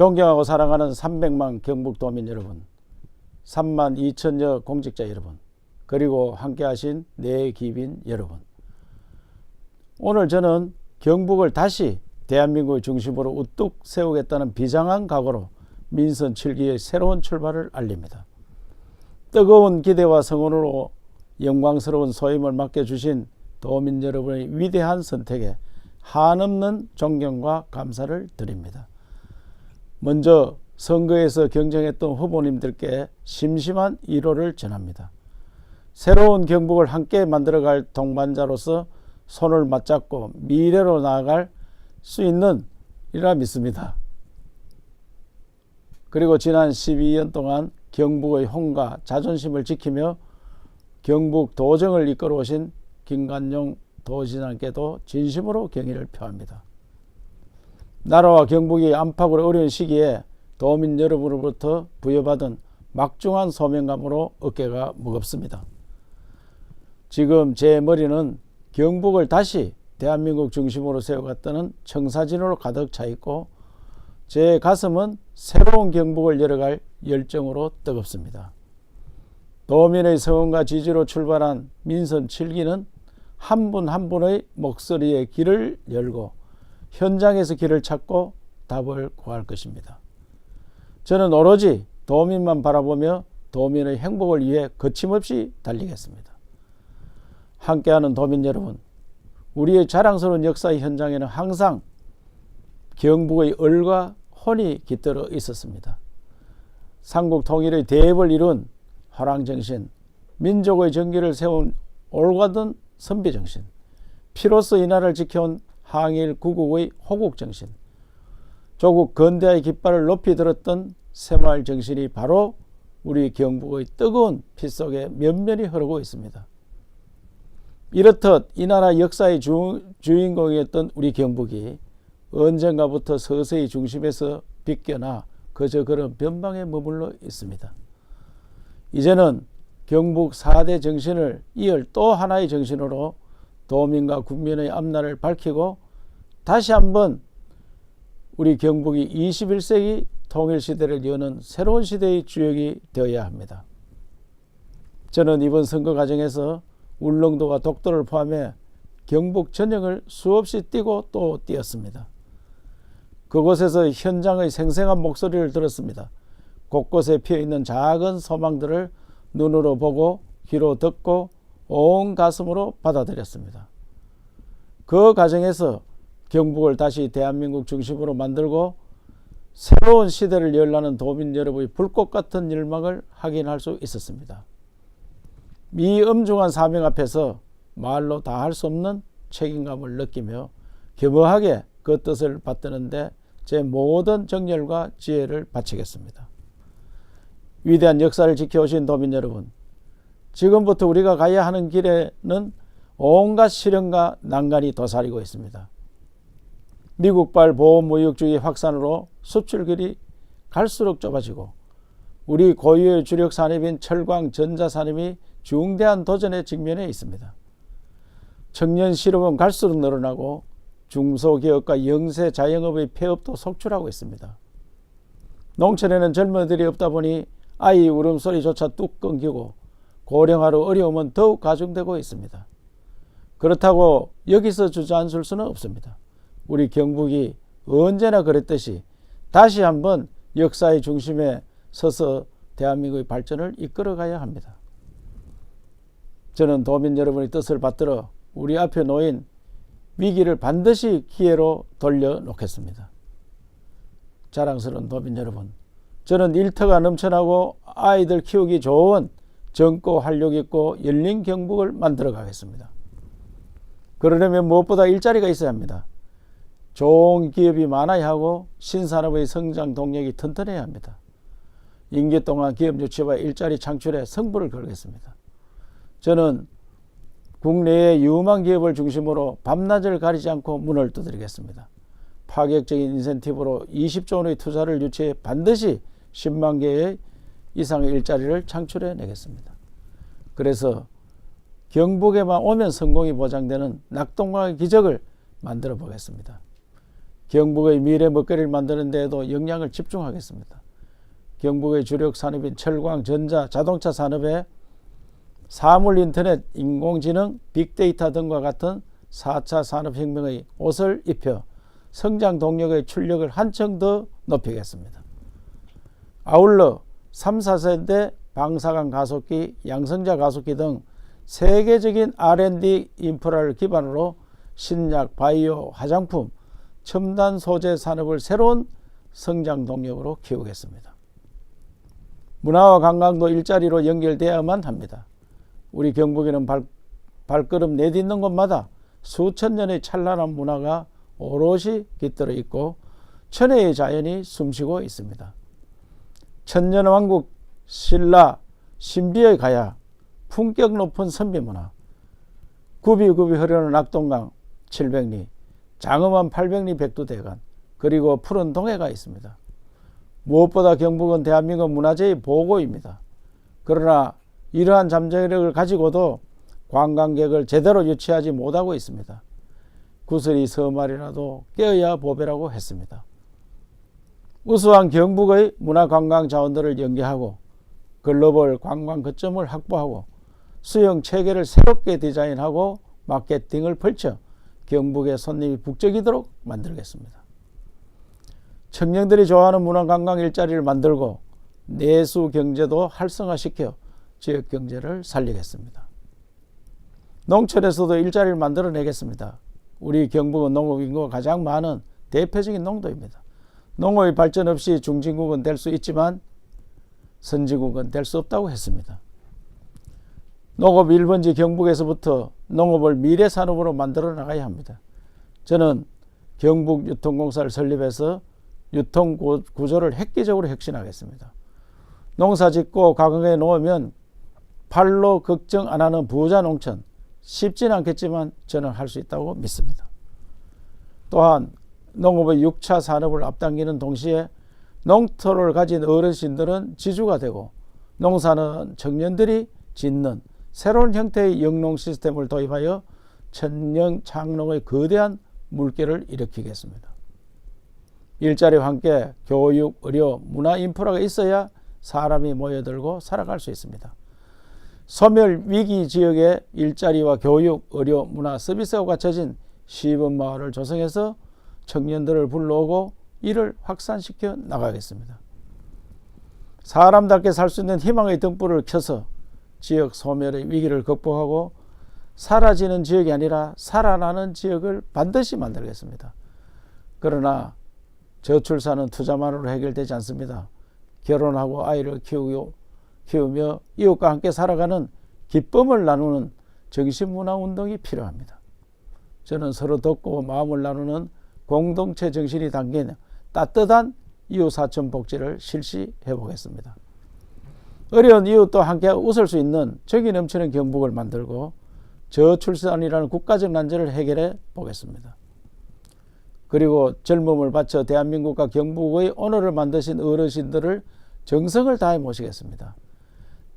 존경하고 사랑하는 300만 경북도민 여러분, 3만 2천여 공직자 여러분, 그리고 함께하신 내 기빈 여러분. 오늘 저는 경북을 다시 대한민국의 중심으로 우뚝 세우겠다는 비장한 각오로 민선 7기의 새로운 출발을 알립니다. 뜨거운 기대와 성원으로 영광스러운 소임을 맡겨주신 도민 여러분의 위대한 선택에 한없는 존경과 감사를 드립니다. 먼저 선거에서 경쟁했던 후보님들께 심심한 위로를 전합니다. 새로운 경북을 함께 만들어갈 동반자로서 손을 맞잡고 미래로 나아갈 수 있는 이라 믿습니다. 그리고 지난 12년 동안 경북의 홍과 자존심을 지키며 경북 도정을 이끌어 오신 김관용 도지사님께도 진심으로 경의를 표합니다. 나라와 경북이 안팎으로 어려운 시기에 도민 여러분으로부터 부여받은 막중한 소명감으로 어깨가 무겁습니다. 지금 제 머리는 경북을 다시 대한민국 중심으로 세워갔다는 청사진으로 가득 차 있고 제 가슴은 새로운 경북을 열어갈 열정으로 뜨겁습니다. 도민의 성원과 지지로 출발한 민선 7기는 한 분한 분의 목소리에 길을 열고 현장에서 길을 찾고 답을 구할 것입니다. 저는 오로지 도민만 바라보며 도민의 행복을 위해 거침없이 달리겠습니다. 함께하는 도민 여러분, 우리의 자랑스러운 역사의 현장에는 항상 경북의 얼과 혼이 깃들어 있었습니다. 삼국 통일의 대업을 이룬 화랑정신, 민족의 정기를 세운 올가든 선비정신, 피로써 이 나라를 지켜온 항일 구국의 호국 정신, 조국 건대의 깃발을 높이 들었던 새마을 정신이 바로 우리 경북의 뜨거운 피 속에 면면이 흐르고 있습니다. 이렇듯 이 나라 역사의 주, 주인공이었던 우리 경북이 언젠가부터 서서히 중심에서 비껴나 그저 그런 변방에 머물러 있습니다. 이제는 경북 4대 정신을 이을 또 하나의 정신으로 도민과 국민의 앞날을 밝히고 다시 한번 우리 경북이 21세기 통일 시대를 여는 새로운 시대의 주역이 되어야 합니다. 저는 이번 선거 과정에서 울릉도와 독도를 포함해 경북 전역을 수없이 뛰고 또 뛰었습니다. 그곳에서 현장의 생생한 목소리를 들었습니다. 곳곳에 피어 있는 작은 소망들을 눈으로 보고 귀로 듣고 온 가슴으로 받아들였습니다. 그 과정에서 경북을 다시 대한민국 중심으로 만들고 새로운 시대를 열라는 도민 여러분의 불꽃 같은 열망을 확인할 수 있었습니다. 이 엄중한 사명 앞에서 말로 다 할 수 없는 책임감을 느끼며 겸허하게 그 뜻을 받드는데 제 모든 정열과 지혜를 바치겠습니다. 위대한 역사를 지켜오신 도민 여러분, 지금부터 우리가 가야 하는 길에는 온갖 시련과 난간이 도사리고 있습니다. 미국발 보호무역주의 확산으로 수출길이 갈수록 좁아지고 우리 고유의 주력 산업인 철광 전자 산업이 중대한 도전에 직면해 있습니다. 청년 실업은 갈수록 늘어나고 중소기업과 영세 자영업의 폐업도 속출하고 있습니다. 농촌에는 젊은이들이 없다 보니 아이 울음소리조차 뚝 끊기고 고령화로 어려움은 더욱 가중되고 있습니다. 그렇다고 여기서 주저앉을 수는 없습니다. 우리 경북이 언제나 그랬듯이 다시 한번 역사의 중심에 서서 대한민국의 발전을 이끌어 가야 합니다. 저는 도민 여러분의 뜻을 받들어 우리 앞에 놓인 위기를 반드시 기회로 돌려놓겠습니다. 자랑스러운 도민 여러분, 저는 일터가 넘쳐나고 아이들 키우기 좋은 젊고 활력 있고 열린 경북을 만들어 가겠습니다. 그러려면 무엇보다 일자리가 있어야 합니다. 좋은 기업이 많아야 하고 신산업의 성장 동력이 튼튼해야 합니다. 임기 동안 기업 유치와 일자리 창출에 승부를 걸겠습니다. 저는 국내의 유망 기업을 중심으로 밤낮을 가리지 않고 문을 두드리겠습니다. 파격적인 인센티브로 20조 원의 투자를 유치해 반드시 10만 개의 이상의 일자리를 창출해 내겠습니다. 그래서 경북에만 오면 성공이 보장되는 낙동강의 기적을 만들어 보겠습니다. 경북의 미래 먹거리를 만드는 데에도 역량을 집중하겠습니다. 경북의 주력 산업인 철광, 전자, 자동차 산업에 사물 인터넷, 인공지능, 빅데이터 등과 같은 4차 산업혁명의 옷을 입혀 성장 동력의 출력을 한층 더 높이겠습니다. 아울러 3, 4세대 방사강 가속기, 양성자 가속기 등 세계적인 R&D 인프라를 기반으로 신약, 바이오, 화장품, 첨단 소재 산업을 새로운 성장 동력으로 키우겠습니다. 문화와 관광도 일자리로 연결되어야만 합니다. 우리 경북에는 발, 발걸음 내딛는 곳마다 수천 년의 찬란한 문화가 오롯이 깃들어 있고 천혜의 자연이 숨쉬고 있습니다. 천년왕국 신라 신비의 가야 품격 높은 선비문화 굽이굽이 흐르는 낙동강 700리 장엄한 800리 백두대간 그리고 푸른 동해가 있습니다. 무엇보다 경북은 대한민국 문화재의 보고입니다. 그러나 이러한 잠재력을 가지고도 관광객을 제대로 유치하지 못하고 있습니다. 구슬이 서말이라도 깨어야 보배라고 했습니다. 우수한 경북의 문화관광 자원들을 연계하고 글로벌 관광 거점을 확보하고 수영 체계를 새롭게 디자인하고 마케팅을 펼쳐 경북의 손님이 북적이도록 만들겠습니다. 청년들이 좋아하는 문화관광 일자리를 만들고 내수 경제도 활성화시켜 지역 경제를 살리겠습니다. 농촌에서도 일자리를 만들어내겠습니다. 우리 경북은 농업 인구가 가장 많은 대표적인 농도입니다. 농업의 발전 없이 중진국은 될 수 있지만 선진국은 될 수 없다고 했습니다. 농업 1번지 경북에서부터 농업을 미래 산업으로 만들어 나가야 합니다. 저는 경북 유통공사를 설립해서 유통 구조를 획기적으로 혁신하겠습니다. 농사 짓고 가공해 놓으면 팔로 걱정 안 하는 부자 농촌 쉽지는 않겠지만 저는 할 수 있다고 믿습니다. 또한 농업의 6차 산업을 앞당기는 동시에 농토를 가진 어르신들은 지주가 되고 농사는 청년들이 짓는 새로운 형태의 영농 시스템을 도입하여 천년 창농의 거대한 물결을 일으키겠습니다. 일자리와 함께 교육, 의료, 문화 인프라가 있어야 사람이 모여들고 살아갈 수 있습니다. 소멸 위기 지역에 일자리와 교육, 의료, 문화 서비스가 갖춰진 시범 마을을 조성해서 청년들을 불러오고 이를 확산시켜 나가겠습니다. 사람답게 살 수 있는 희망의 등불을 켜서 지역 소멸의 위기를 극복하고 사라지는 지역이 아니라 살아나는 지역을 반드시 만들겠습니다. 그러나 저출산은 투자만으로 해결되지 않습니다. 결혼하고 아이를 키우고 키우며 이웃과 함께 살아가는 기쁨을 나누는 정신문화 운동이 필요합니다. 저는 서로 돕고 마음을 나누는 공동체 정신이 담긴 따뜻한 이웃 사촌 복지를 실시해 보겠습니다. 어려운 이웃도 함께 웃을 수 있는 정이 넘치는 경북을 만들고 저출산이라는 국가적 난제를 해결해 보겠습니다. 그리고 젊음을 바쳐 대한민국과 경북의 오늘을 만드신 어르신들을 정성을 다해 모시겠습니다.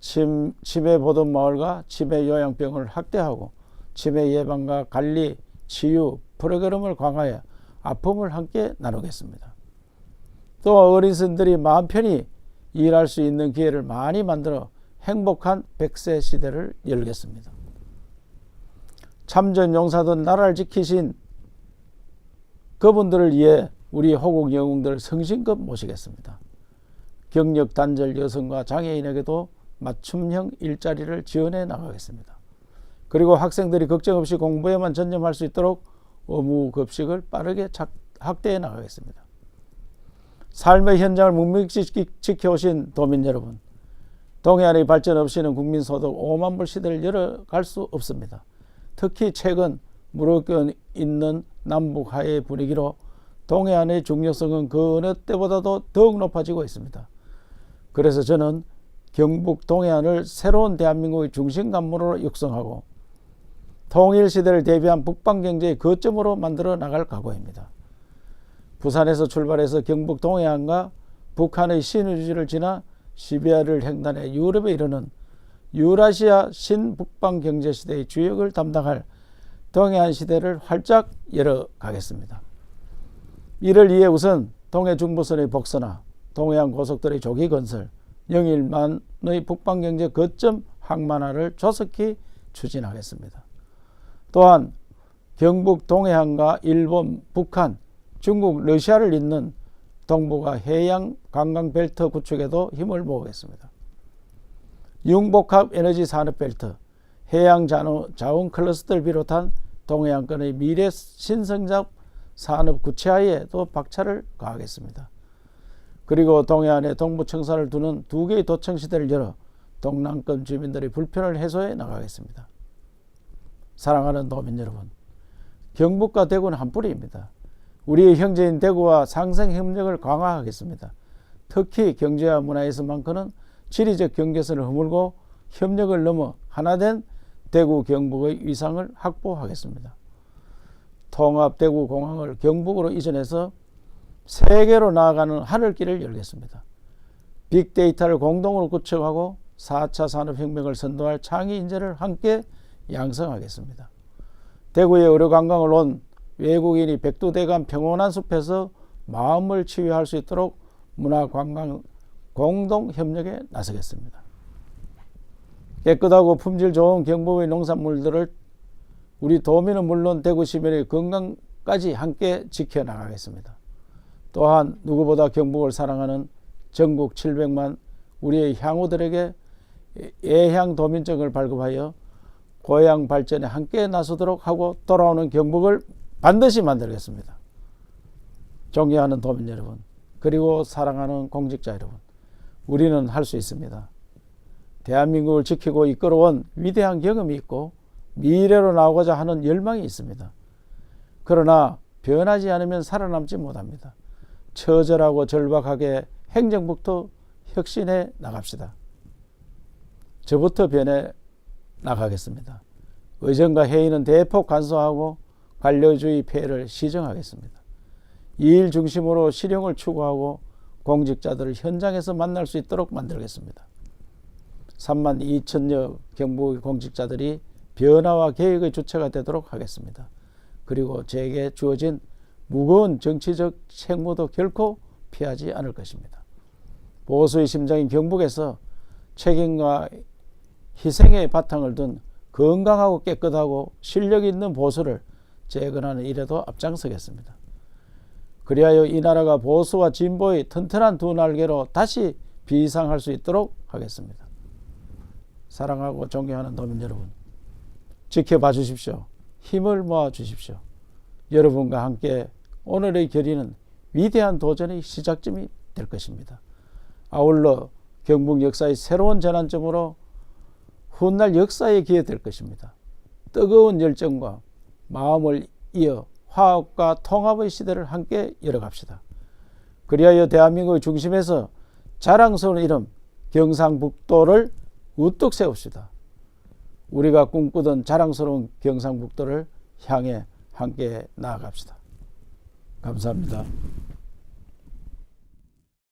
침, 치매 보던 마을과 치매 요양병을 확대하고 치매 예방과 관리, 치유 프로그램을 강화해 아픔을 함께 나누겠습니다. 또 어린선들이 마음 편히 일할 수 있는 기회를 많이 만들어 행복한 100세 시대를 열겠습니다. 참전 용사들 나라를 지키신 그분들을 위해 우리 호국 영웅들 성심껏 모시겠습니다. 경력 단절 여성과 장애인에게도 맞춤형 일자리를 지원해 나가겠습니다. 그리고 학생들이 걱정 없이 공부에만 전념할 수 있도록 의무 급식을 빠르게 확대해 나가겠습니다. 삶의 현장을 묵묵히 지켜오신 도민 여러분, 동해안의 발전 없이는 국민소득 5만 불 시대를 열어갈 수 없습니다. 특히 최근 무르껴 있는 남북 하의 분위기로 동해안의 중요성은 그 어느 때보다도 더욱 높아지고 있습니다. 그래서 저는 경북 동해안을 새로운 대한민국의 중심 간문으로 육성하고 통일 시대를 대비한 북방 경제의 거점으로 만들어 나갈 각오입니다. 부산에서 출발해서 경북 동해안과 북한의 신의주를 지나 시베리아를 횡단해 유럽에 이르는 유라시아 신북방 경제 시대의 주역을 담당할 동해안 시대를 활짝 열어 가겠습니다. 이를 위해 우선 동해 중부선의 복선화, 동해안 고속도로의 조기 건설, 영일만의 북방 경제 거점 항만화를 조속히 추진하겠습니다. 또한 경북 동해안과 일본, 북한, 중국, 러시아를 잇는 동북아 해양 관광 벨트 구축에도 힘을 모으겠습니다. 융복합 에너지 산업 벨트, 해양 자원, 클러스터를 비롯한 동해안권의 미래 신성장 산업 구체화에도 박차를 가하겠습니다. 그리고 동해안에 동부 청사를 두는 두 개의 도청 시대를 열어 동남권 주민들의 불편을 해소해 나가겠습니다. 사랑하는 도민 여러분, 경북과 대구는 한 뿌리입니다. 우리의 형제인 대구와 상생 협력을 강화하겠습니다. 특히 경제와 문화에서만큼은 지리적 경계선을 허물고 협력을 넘어 하나된 대구 경북의 위상을 확보하겠습니다. 통합 대구 공항을 경북으로 이전해서 세계로 나아가는 하늘길을 열겠습니다. 빅데이터를 공동으로 구축하고 4차 산업혁명을 선도할 창의 인재를 함께 양성하겠습니다. 대구에 의료관광을 온 외국인이 백두대간 평온한 숲에서 마음을 치유할 수 있도록 문화관광 공동협력에 나서겠습니다. 깨끗하고 품질 좋은 경북의 농산물들을 우리 도민은 물론 대구 시민의 건강까지 함께 지켜나가겠습니다. 또한 누구보다 경북을 사랑하는 전국 700만 우리의 향후들에게 애향 도민증을 발급하여 고향 발전에 함께 나서도록 하고 돌아오는 경북을 반드시 만들겠습니다. 존경하는 도민 여러분, 그리고 사랑하는 공직자 여러분, 우리는 할 수 있습니다. 대한민국을 지키고 이끌어온 위대한 경험이 있고 미래로 나오고자 하는 열망이 있습니다. 그러나 변하지 않으면 살아남지 못합니다. 처절하고 절박하게 행정부터 혁신해 나갑시다. 저부터 변해 나가겠습니다. 의정과 회의는 대폭 간소하고 관료주의 폐해를 시정하겠습니다. 이일 중심으로 실용을 추구하고 공직자들을 현장에서 만날 수 있도록 만들겠습니다. 3만 2천여 경북 공직자들이 변화와 계획의 주체가 되도록 하겠습니다. 그리고 제게 주어진 무거운 정치적 책무도 결코 피하지 않을 것입니다. 보수의 심장인 경북에서 책임과 희생의 바탕을 둔 건강하고 깨끗하고 실력 있는 보수를 재건하는 일에도 앞장서겠습니다. 그리하여 이 나라가 보수와 진보의 튼튼한 두 날개로 다시 비상할 수 있도록 하겠습니다. 사랑하고 존경하는 도민 여러분, 지켜봐 주십시오. 힘을 모아 주십시오. 여러분과 함께 오늘의 결의는 위대한 도전의 시작점이 될 것입니다. 아울러 경북 역사의 새로운 전환점으로 훗날 역사에 기여될 것입니다. 뜨거운 열정과 마음을 이어 화합과 통합의 시대를 함께 열어갑시다. 그리하여 대한민국의 중심에서 자랑스러운 이름 경상북도를 우뚝 세웁시다. 우리가 꿈꾸던 자랑스러운 경상북도를 향해 함께 나아갑시다. 감사합니다.